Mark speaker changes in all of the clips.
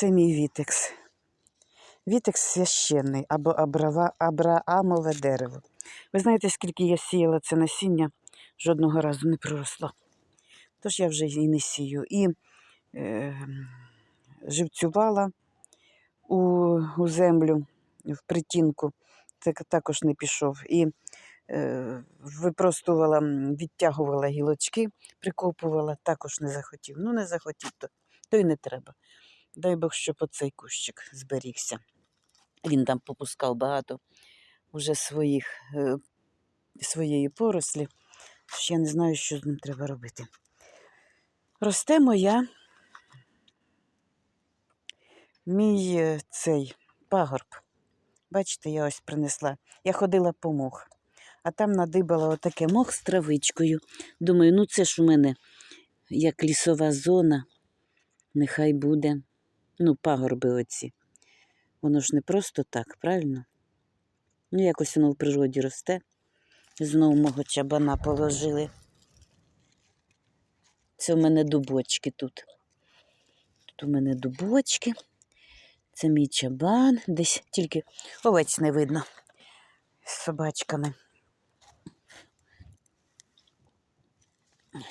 Speaker 1: Це мій вітекс. Вітекс священний або абрава, абраамове дерево. Ви знаєте, скільки я сіяла це насіння, жодного разу не проросло. Тож я вже і не сію. І е, живцювала у, у землю в притінку. Це також не пішов. І е, випростувала, відтягувала гілочки, прикопувала, також не захотів. Ну, не захотів, то, то й не треба. Дай Бог, щоб оцей кущик зберігся. Він там попускав багато уже своїх, е, своєї порослі. Я не знаю, що з ним треба робити. Росте моя мій е, цей пагорб. Бачите, я ось принесла. Я ходила по мох, а там надибала отаке мох з травичкою. Думаю, ну це ж у мене як лісова зона. Нехай буде. Ну, пагорби оці. Воно ж не просто так, правильно? Ну, якось воно в природі росте. Знову мого чабана положили. Це в мене дубочки тут. Тут у мене дубочки. Це мій чабан. Десь тільки овець не видно з собачками.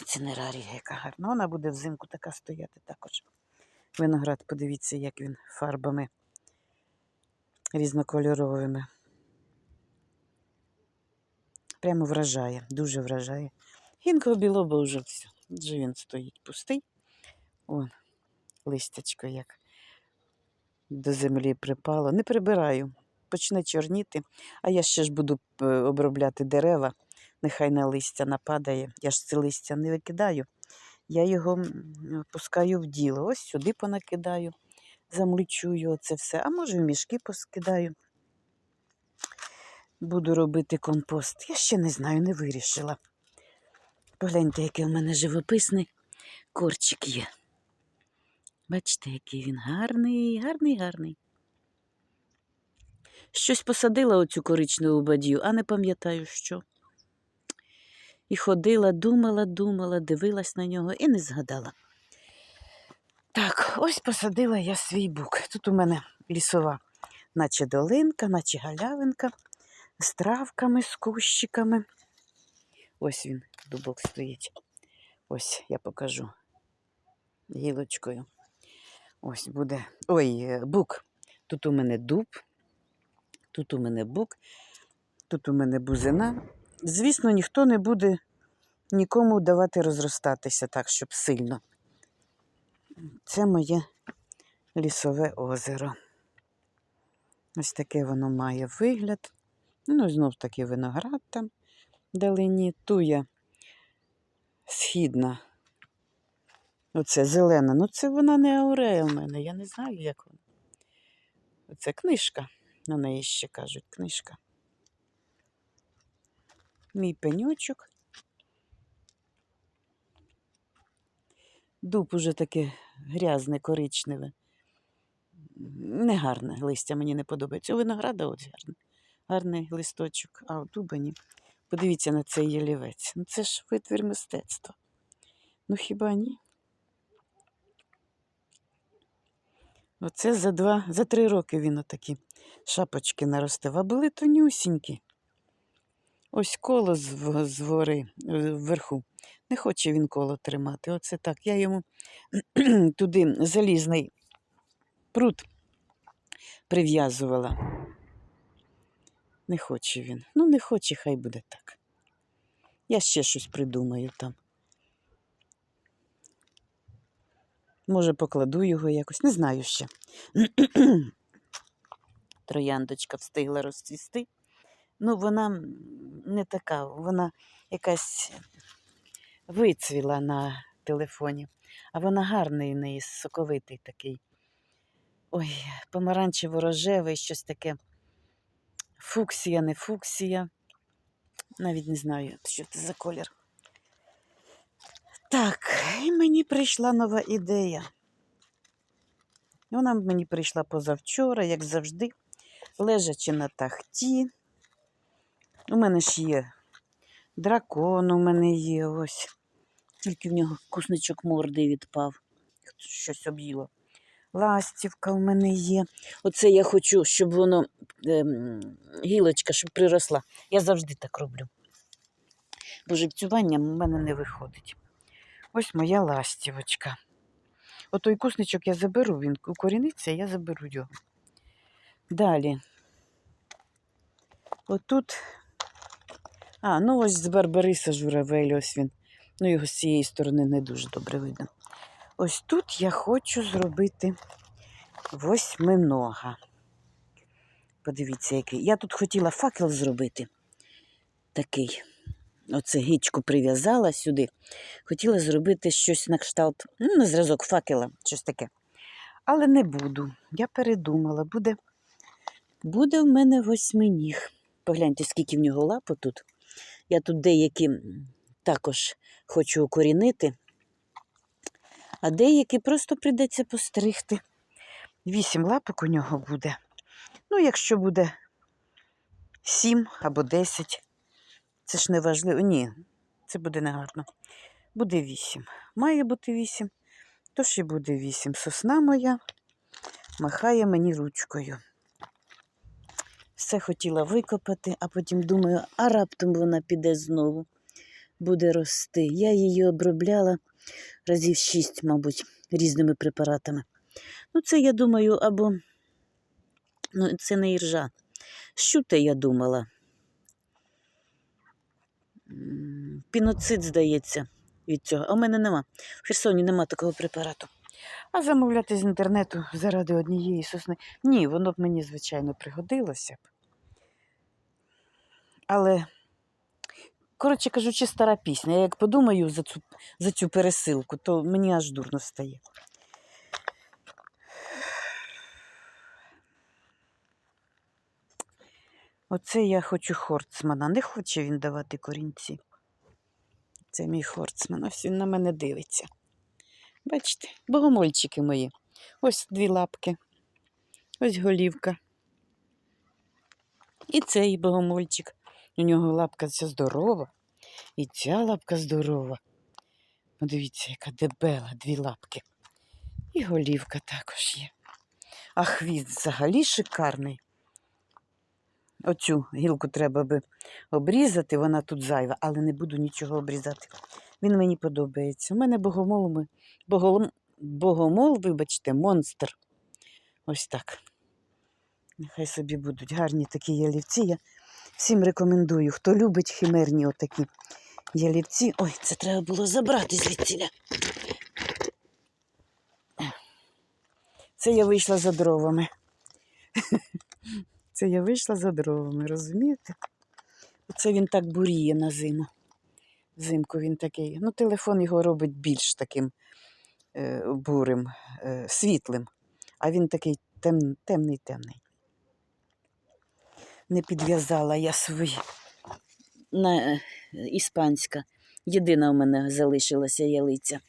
Speaker 1: Це не рарія, яка гарна. Вона буде взимку така стояти також. Виноград, подивіться, як він фарбами різнокольоровими. Прямо вражає, дуже вражає. Гінкого білоба вже все. Вже він стоїть пустий. Вон, листячко як до землі припало. Не прибираю, почне чорніти, а я ще ж буду е, обробляти дерева. Нехай на листя нападає. Я ж це листя не викидаю. Я його пускаю в діло. Ось сюди понакидаю, замульчую оце все. А може в мішки поскидаю. Буду робити компост. Я ще не знаю, не вирішила. Погляньте, який у мене живописний корчик є. Бачите, який він гарний, гарний, гарний. Щось посадила оцю коричневу бадію, а не пам'ятаю що. І ходила, думала, думала, дивилась на нього і не згадала. Так, ось посадила я свій бук. Тут у мене лісова, наче долинка, наче галявинка, з травками, з кущиками. Ось він, дубок стоїть. Ось я покажу гілочкою. Ось буде. Ой, е, бук. Тут у мене дуб, тут у мене бук, тут у мене бузина. Звісно, ніхто не буде нікому давати розростатися так, щоб сильно. Це моє лісове озеро. Ось таке воно має вигляд. Ну, знов таки виноград там вдалині. Туя східна. Оце зелена. Ну, це вона не аурея в мене. Я не знаю, як вона. Оце книжка. На неї ще кажуть книжка. Мій пеньочок. Дуб уже таке грязне, коричневе. Негарне листя мені не подобається. У винограда ось гарне. Гарний листочок, а у дуба ні. Подивіться на цей ялівець. Ну це ж витвір мистецтва. Ну хіба ні? Оце за два, за три роки він отакі шапочки наростив, а були тонюсінькі. Ось коло з, гори е, вверху. Не хоче він коло тримати. Оце так. Я йому туди залізний прут прив'язувала. Не хоче він. Ну, не хоче, хай буде так. Я ще щось придумаю там. Може, покладу його якось, не знаю ще. Трояндочка встигла розцвісти. Ну, вона не така, вона якась вицвіла на телефоні, а вона гарний в неї, соковитий такий. Ой, помаранчево-рожевий, щось таке. Фуксія, не фуксія. Навіть не знаю, що це за колір. Так, і мені прийшла нова ідея. Вона мені прийшла позавчора, як завжди, лежачи на тахті. У мене ж є дракон, у мене є ось. Тільки в нього кусничок морди відпав. Щось об'їло. Ластівка в мене є. Оце я хочу, щоб воно ем, гілочка, щоб приросла. Я завжди так роблю. Бо живцювання в мене не виходить. Ось моя ластівочка. Отой кусничок я заберу, він укоріниться, я заберу його. Далі. Отут. А, ну ось з Барбариса журавель, ось він. Ну, його з цієї сторони не дуже добре видно. Ось тут я хочу зробити восьминога. Подивіться, який. Я тут хотіла факел зробити. Такий. Оце гічку прив'язала сюди. Хотіла зробити щось на кшталт, ну, на зразок факела, щось таке. Але не буду. Я передумала, буде, буде в мене восьминіг. Погляньте, скільки в нього лапо тут. Я тут деякі також хочу укорінити, а деякі просто прийдеться постригти. Вісім лапок у нього буде. Ну, якщо буде сім або десять, це ж не важливо. Ні, це буде негарно. Буде вісім. Має бути вісім, тож і буде вісім. Сосна моя махає мені ручкою. Все хотіла викопати, а потім думаю, а раптом вона піде знову, буде рости. Я її обробляла разів шість, мабуть, різними препаратами. Ну, це я думаю, або ну, це не іржа. Що те я думала? Піноцид, здається, від цього. А в мене нема. В Херсоні нема такого препарату. А замовляти з інтернету заради однієї сосни. Ні, воно б мені, звичайно, пригодилося б. Але, коротше кажучи, стара пісня. Я як подумаю за цю, за цю пересилку, то мені аж дурно стає. Оце я хочу хорцмана. Не хоче він давати корінці. Це мій хорцман. Ось він на мене дивиться. Бачите, богомольчики мої. Ось дві лапки. Ось голівка. І цей богомольчик. У нього лапка ця здорова. І ця лапка здорова. Подивіться, яка дебела, дві лапки. І голівка також є. А хвіст взагалі шикарний. Оцю гілку треба би обрізати, вона тут зайва, але не буду нічого обрізати. Він мені подобається. У мене богомол, ми- богомол, вибачте, монстр. Ось так. Нехай собі будуть гарні такі ялівці. Я всім рекомендую, хто любить химерні отакі ялівці. Ой, це треба було забрати звідсіля. Це я вийшла за дровами. Це я вийшла за дровами, розумієте? Оце він так буріє на зиму. Взимку він такий. Ну, телефон його робить більш таким е, бурим, е, світлим, а він такий тем, темний, темний. Не підв'язала я свої на е, іспанська. Єдина у мене залишилася ялиця.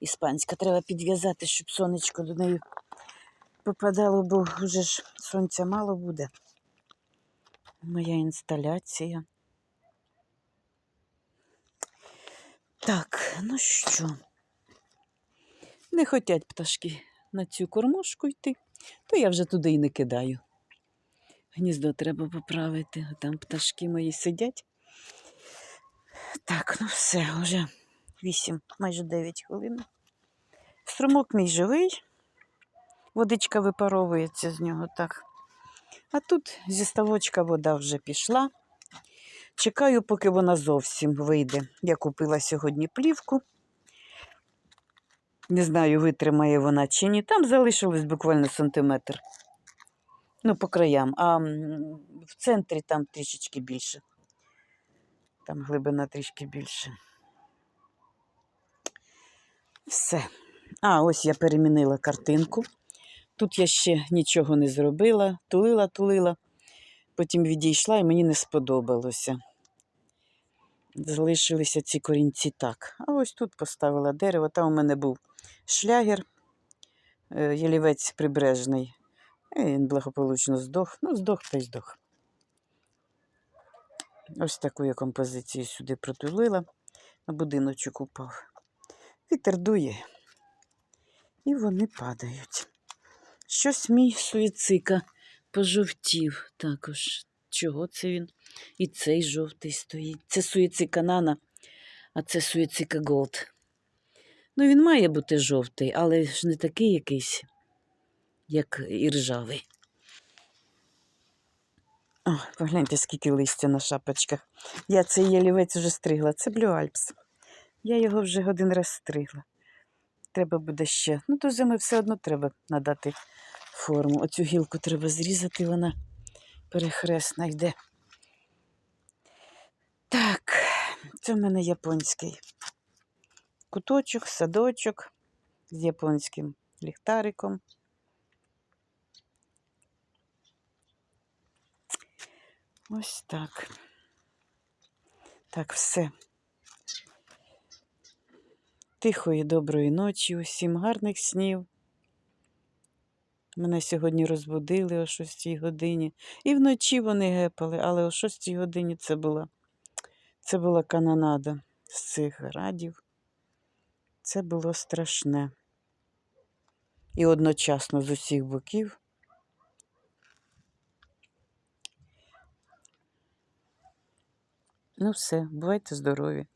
Speaker 1: Іспанська. Треба підв'язати, щоб сонечко до неї попадало, бо вже ж сонця мало буде. Моя інсталяція. Так, ну що? Не хотять пташки на цю кормушку йти, то я вже туди і не кидаю. Гніздо треба поправити, а там пташки мої сидять. Так, ну все, вже 8, майже 9 хвилин. Струмок мій живий, водичка випаровується з нього так. А тут зі ставочка вода вже пішла. Чекаю, поки вона зовсім вийде. Я купила сьогодні плівку. Не знаю, витримає вона чи ні. Там залишилось буквально сантиметр. Ну, по краям. А в центрі там трішечки більше. Там глибина трішки більше. Все. А, ось я перемінила картинку. Тут я ще нічого не зробила, тулила, тулила. Потім відійшла і мені не сподобалося. Залишилися ці корінці так. А ось тут поставила дерево. Там у мене був шлягер, е, ялівець прибережний. І він благополучно здох. Ну, здох та й здох. Ось таку я композицію сюди протулила, на будиночок упав. Вітер дує, і вони падають. Щось мій суїцика пожовтів також. Чого це він? І цей жовтий стоїть. Це суїцика Нана, а це суїцика Голд. Ну, він має бути жовтий, але ж не такий якийсь, як і ржавий. О, погляньте, скільки листя на шапочках. Я цей ялівець вже стригла. Це Alps. Я його вже один раз стригла. Треба буде ще. Ну, до зими все одно треба надати форму. Оцю гілку треба зрізати, вона перехресна йде. Так, це в мене японський куточок, садочок з японським ліхтариком. Ось так. Так, все. Тихої, доброї ночі, усім гарних снів. Мене сьогодні розбудили о 6 годині. І вночі вони гепали, але о 6 годині це була, це була канонада з цих градів. Це було страшне. І одночасно з усіх боків. Ну все, бувайте здорові.